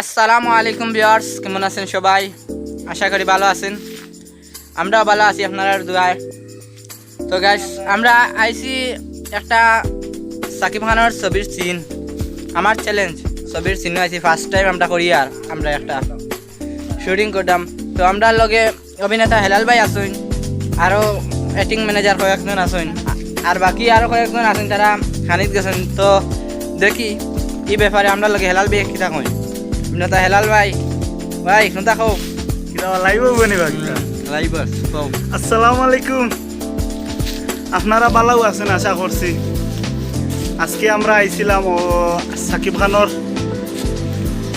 আসসালামু আলাইকুম ভিউয়ার্স, কেমন আছেন সবাই? আশা করি ভালো আছেন। আমরাও ভালো আছি আপনার দুয়ায়। তো গাইস আমরা আইছি একটা সাকিব খানের ছবির সিন আমার চ্যালেঞ্জ ছবির সিন আইছি ফার্স্ট টাইম আমরা করি আর আমরা একটা শুটিং করতাম। তো আমরা লগে অভিনেতা হেলাল ভাই আসুন আরও অ্যাক্টিং ম্যানেজার কয়েকজন আসুন আর বাকি আরও কয়েকজন আছেন, তারা খানিত গেছেন। তো দেখি, এই ব্যাপারে আমরা লগে হেলাল ভাই কিতা কই অভিনেতা হেলাল ভাই। ভাই শুনতা খাও কিরা লাইভ বনি বাগটা লাইবাস কও। আসসালামু আলাইকুম। আপনারা ভালো আছেন আশা করছি। আজকে আমরা আইছিলাম ও সাকিব খানোর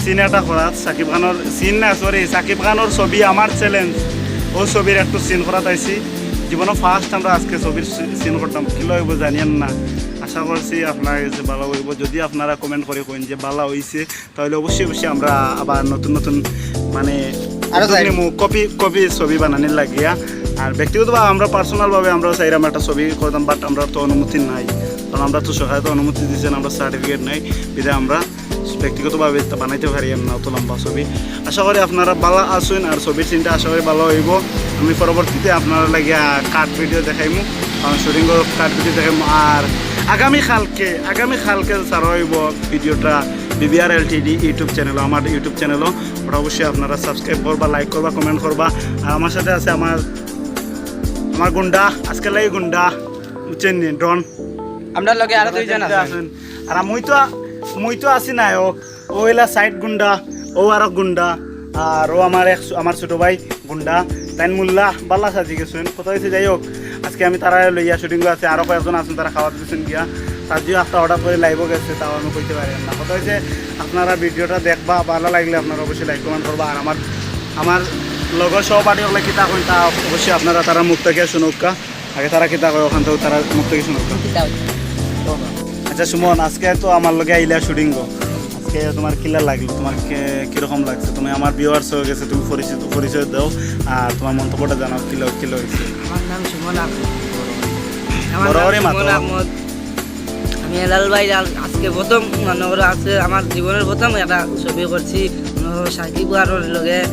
সিনেটা করাত সাকিব খানোর সিন না সরি সাকিব খানোর ছবি আমার চ্যালেঞ্জ ও ছবির একটু সিন করাত আইছি। জীবনে ফার্স্ট আমরা আজকে ছবির সিন করতাম কি হইব জানিয়েন না? আশা করছি আপনার কাছে ভালো হইব। যদি আপনারা কমেন্ট করে কইন যে ভালো হইছে তাহলে অবশ্যই অবশ্যই আমরা আবার নতুন নতুন মানে কপি কপি ছবি বানানির লাগিয়া। আর ব্যক্তিগতভাবে আমরা পার্সোনালভাবে আমরা চাইলাম একটা ছবি করতাম বাট আমরা তো অনুমতি নাই। কারণ আমরা তো সরকার তো অনুমতি দিচ্ছেন আমরা সার্টিফিকেট নাই। বিধায় আমরা ব্যক্তিগতভাবে বানাইতে পারি না অত লম্বা ছবি। আশা করি আপনারা ভালো আসুন আর ছবির চিন্তা আশা করি ভালো হইব। আমি পরবর্তীতে আপনারা লাগিয়া কাট ভিডিও দেখাইমু। শুটিং কাট ভিডিও দেখাইমু। আর আগামী কালকে আগামী কালকে সার হইব ভিডিওটা BBR L TD YouTube channel আমার ইউটিউব চ্যানেলও ওটা অবশ্যই আপনারা সাবস্ক্রাইব করবা লাইক করবা কমেন্ট করবা। আর আমার সাথে আছে আমার আমার গুন্ডা আজকে লাগে গুন্ডা বুঝছেন নি ডন আমরা লগে আরও দুইজন আছেন। আর মুই তো মুই তো আছি নায়ক ও এলা সাইড গুন্ডা ও আর গুন্ডা আর ও আমার এক আমার ছোট ভাই গুন্ডা। তাইন মোল্লা বাল্লা সাজি গেছেন। কোথাও হয়েছে যাই হোক আজকে আমি তারা লইয়া শুটিং আছে আরও কয়েকজন আছেন তারা খাওয়া দিয়েছেন গিয়া। যে একটা অর্ডার করে লাইভও গেছে তাও আমি কইতে পারি না। কথা হয়েছে আপনারা ভিডিওটা দেখবা ভালো লাগলে আপনারা অবশ্যই লাইক কমেন্ট করবা। আর আমার আমার লগর সহপাঠী হলে কিতা কই তা অবশ্যই আপনারা তারা মুখ থেকে শুনুক আগে তারা কিতা কয় ওখান থেকে তারা মুখ থেকে শুনুক আচ্ছা সুমন আজকে তো আমার লগে আইলা শুটিং গো আজকে তোমার কিলা লাগল তোমার কে- কীরকম লাগছে? তুমি আমার ভিউয়ার্স হয়ে গেছে তুমি পরিচিত পরিচয় দাও আর তোমার মন্তব্যটা জানাও কিলো কিলো হয়েছে আমার নাম সুমন আহমেদ। আমি হেলাল ভাই আজকে প্রথম মনে করো আছে। আমার জীবনের প্রথম একটা ছবি করছি সাকিব আর লগে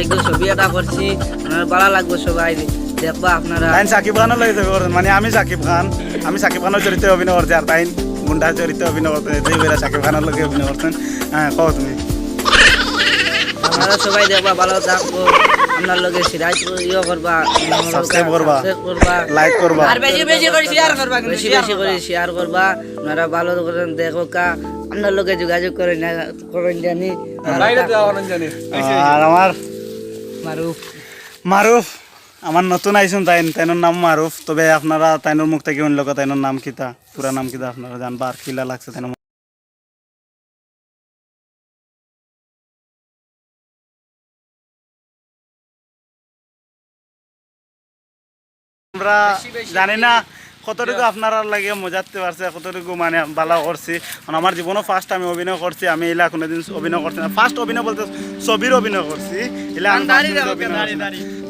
একটু ছবি একটা করছি আমার ভালো লাগবে সবাই। দেখবা আপনারা। সাকিব খানও লাগে ছবি করছেন। মানে আমি সাকিব খান আমি সাকিব খানের চরিত্রে অভিনয় করছি আর তাইন। গুন্ডার চরিত্রে অভিনয় করতেন যে বেলা সাকিব খানের লগে অভিনয় করছেন হ্যাঁ কও তুমি। আপনারা সবাই দেখবা ভালো থাকব আপনার লগে সিরাজ ইয়ে করবা Subscribe করবা। করবা লাইক করবা। আর বেশি বেশি করে শেয়ার করবা বেশি বেশি করে শেয়ার করবা আপনারা ভালো করে দেখো কা আপনার লোকে যোগাযোগ করে না করেন জানি। আর আমার মারুফ। মারুফ। আমার নতুন আইসুন তাই তাইনোর নাম মারুফ। তবে আপনারা তাইনোর মুখ থেকে অন্য কথা, তাইনোর নাম কিতা, পুরা নাম কিতা আপনারা জানবা, আর কিলা লাগছে তাইনোর আমরা জানি না কতটুকু আপনারা লাগে মজাতে পারছে কতটুকু মানে ভালো করছি। কারণ আমার জীবনও ফার্স্ট আমি অভিনয় করছি আমি এলা কোনোদিন অভিনয় করছি না। ফার্স্ট অভিনয় বলতে ছবির অভিনয় করছি এলা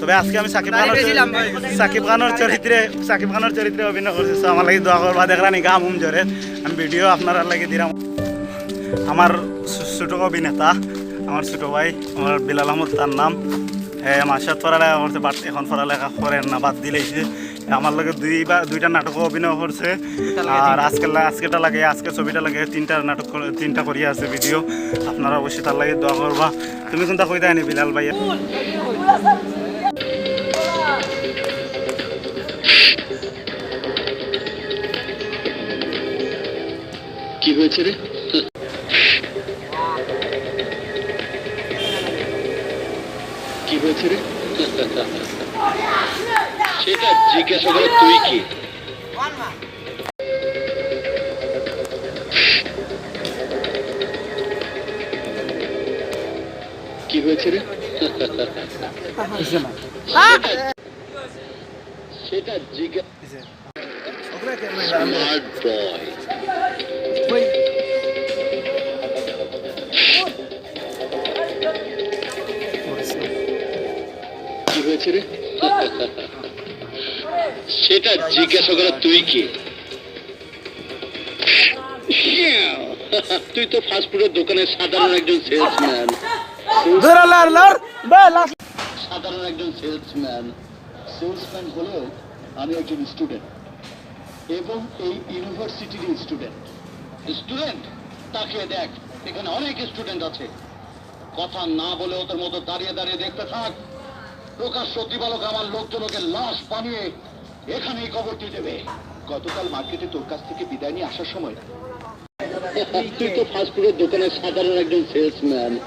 তবে আজকে আমি সাকিব খানের সাকিব খানের চরিত্রে সাকিব খানের চরিত্রে অভিনয় করছি। তো আমার লাগে দোয়া করবা দেখলানি গা মুম জরে। আমি ভিডিও আপনারা লাগে দিলাম। আমার ছোট অভিনেতা আমার ছোট ভাই আমার বিলাল আহমদ তার নাম। হ্যাঁ মাসাত পড়ালেখা করছে বাট এখন পড়ালেখা করেন না বাদ দিলেইছে আমার লগে দুই বা দুইটা নাটক অভিনয় করছে। আর আজকে আজকেটা লাগে আজকে ছবিটা লাগে তিনটা নাটক তিনটা করিয়া আছে ভিডিও আপনারা অবশ্যই তার লাগে দোয়া করবা। তুমি কোনটা কইতা আনি বিলাল ভাই কি হয়েছে রে? কি হয়েছে রে? সেটা জিজ্ঞাসা করে তুই কি? কি হয়েছে রে? সেটা জিজ্ঞাসা স্মার্ট বয় কি হয়েছে রে? সেটা জিজ্ঞাসা করে তুই কি? তুই তো ফাস্টফুডের দোকানের সাধারণ একজন সেলসম্যান সাধারণ একজন সেলসম্যান সেলসম্যান হলেও আমি একজন স্টুডেন্ট এবং এই ইউনিভার্সিটির স্টুডেন্ট স্টুডেন্ট তাকিয়ে দেখ এখানে অনেক স্টুডেন্ট আছে। কথা না বলে ওদের মতো দাঁড়িয়ে দাঁড়িয়ে দেখতে থাক। প্রকাশ্য দিবালক আমার লোকজনকে লাশ বানিয়ে এখানেই কবরটি দেবে। গতকাল মার্কেটে তোর কাছ থেকে বিদায় নিয়ে আসার সময় তুই তো ফাস্টফুডের দোকানে সাধারণ একজন সেলসম্যান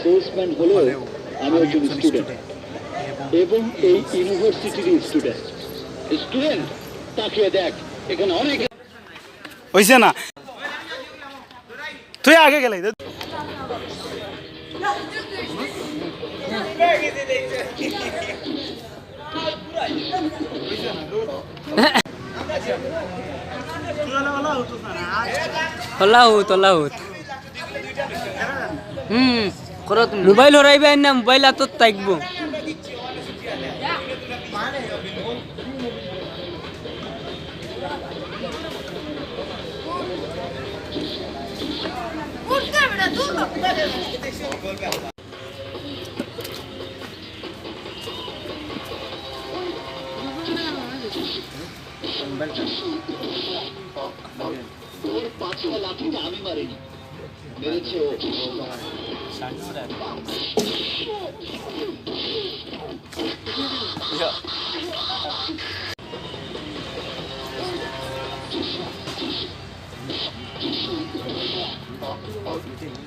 সেলসম্যান হলেও আমি একজন স্টুডেন্ট এবং এই ইউনিভার্সিটির স্টুডেন্ট স্টুডেন্ট তাকিয়ে দেখ এখানে অনেক হইছে না। তুই আগে গেলে। হল্লাহুত হল্লাহুত হুম করো তুমি মোবাইল হরাইবে না মোবাইল হাতত থাকব। তোর পাঁচটা লাঠিটা আমি মারিনি মেরেছে ও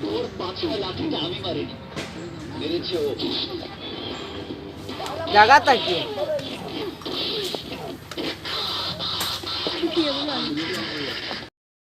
তোর পাঁচটা লাঠিটা আমি মারিনি মেরেছে ও জায়গা থাকি